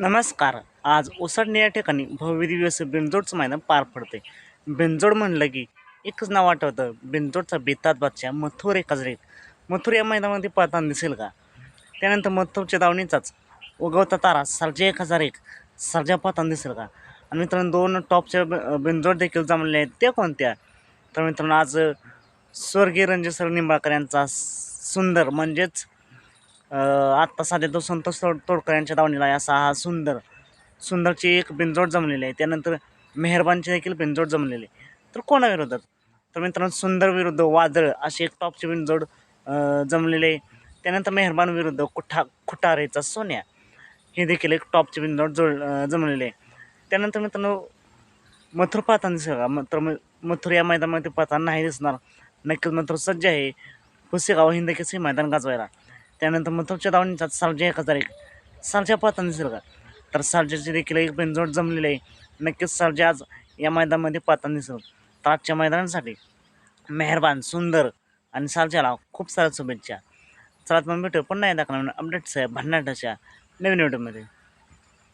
नमस्कार. आज ओसाडणे या ठिकाणी भव्य दिव्य असं बिनजोडचं मैदान पार पडते बिनजोड म्हणलं की एकच नाव आठवतं बिनजोडचा बेतात बादशाह मथुर एकाच रेत मथुर या मैदानामध्ये पळताना दिसेल का? त्यानंतर मथुरच्या दावणीचाच उगवता तारा सरजा एक हजार एक. सरजा पळताना दिसेल का? आणि मित्रांनो दोन टॉपच्या ब- बिनजोड देखील जमलेले आहेत. त्या कोणत्या? तर मित्रांनो आज स्वर्गीय रणजित सर निंबाळकर यांचा सुंदर म्हणजेच आत्ता साध्या तो संतोष तोड तोडकर यांच्या दावणीला आहे. असा हा सुंदर सुंदरची एक बिनजोड जमलेली आहे. त्यानंतर मेहरबानची देखील बिनजोड जमलेली आहे. तर कोणाविरोधात तर मित्रांनो सुंदर विरुद्ध वादळ अशी एक टॉपची बिनजोड जमलेली आहे. त्यानंतर मेहरबान विरुद्ध कुठा खुटारेचा सोन्या हे देखील एक टॉपची बिनजोड जोड जमलेली आहे. त्यानंतर मित्रांनो मथुर पाहताना सगळा मथुर मथुर या मैदानामध्ये पाहताना नाही दिसणार. नक्कीच मथुर सज्ज आहे. पुसेगाव हिंद केसरी मैदान गाजवायला. त्यानंतर मथुरच्या दावणीचा सालजा एक हजार एक. सालजा पाहताना दिसेल का? तर सालजाची देखील एक बिनजोड जमलेली आहे. नक्कीच सालजा आज या मैदानामध्ये पाहताना दिसेल. तर आजच्या मैदानासाठी मेहरबान सुंदर आणि सालजाला खूप साऱ्या शुभेच्छा. चला तर मग भेटू पण नाही दाखवणार अपडेट्स आहे भन्नाटाच्या नवीन व्हिडिओमध्ये